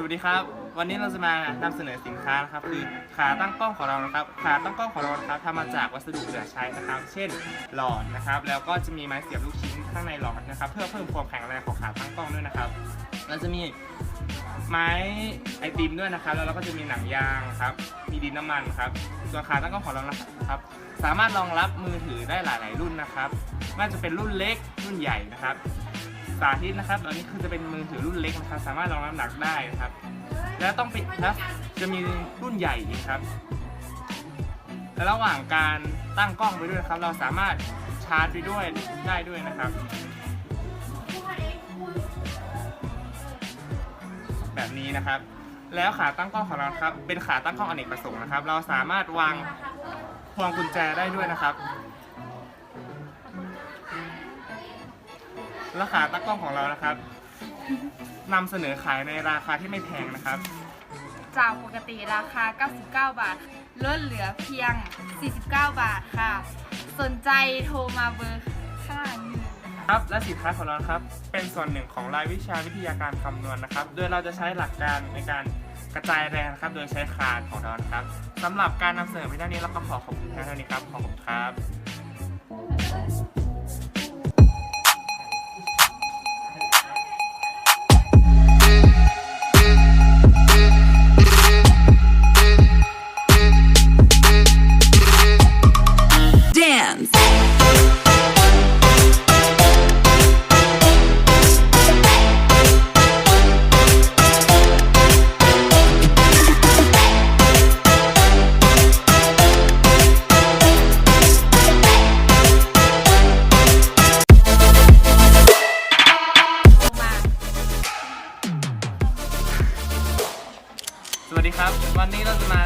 สวัสดีครับ วันนี้เราจะมานำเสนอสินค้านะครับ คือขาตั้งกล้องของเรานะครับ ขาตั้งกล้องของเรานะครับทำมาจากวัสดุเหลือใช้นะครับ เช่นหลอดนะครับ แล้วก็จะมีไม้เสียบลูกชิ้นข้างในหลอดนะครับ เพื่อเพิ่มความแข็งแรงของขาตั้งกล้องด้วยนะครับเราจะมีไม้ไอติมด้วยนะครับ แล้วเราก็จะมีหนังยางครับ มีดินน้ำมันครับส่วนขาตั้งกล้องของเรานะครับสามารถรองรับมือถือได้หลาย ๆ รุ่นนะครับไม่ว่าจะเป็นรุ่นเล็กรุ่นใหญ่นะครับ สาธิตนะครับอันนี้คือจะเป็นมือถือรุ่นเล็กนะครับ สามารถรองรับน้ำหนักได้นะครับ แล้วต้องปิดแล้วจะมีรุ่นใหญ่อีกครับและระหว่างการตั้งกล้องไปด้วยครับ เราสามารถชาร์จไปด้วยได้ด้วยนะครับ แบบนี้นะครับ แล้วขาตั้งกล้องของเราครับ เป็นขาตั้งกล้องอเนกประสงค์นะครับ เราสามารถวางพวงกุญแจได้ด้วยนะครับ และขาตั้งกล้องของเรานะครับนำเสนอขายในราคาที่ไม่แพงนะครับ จากปกติราคา 99 บาท ลดเหลือเพียง 49 บาทค่ะ สนใจโทรมาเบอร์ข้างล่างนี้เลยนะคะครับและสินค้าของเรานะครับ เป็นส่วนหนึ่งของรายวิชาวิทยาการคำนวณนะครับ โดยเราจะใช้หลักการในการกระจายแรงนะครับ โดยใช้คานของเรานะครับสำหรับการนำเสนอเพียงเท่านี้เราก็ขอขอบคุณแค่เท่านี้ครับขอบคุณครับ สวัสดีครับ วันนี้เราจะมา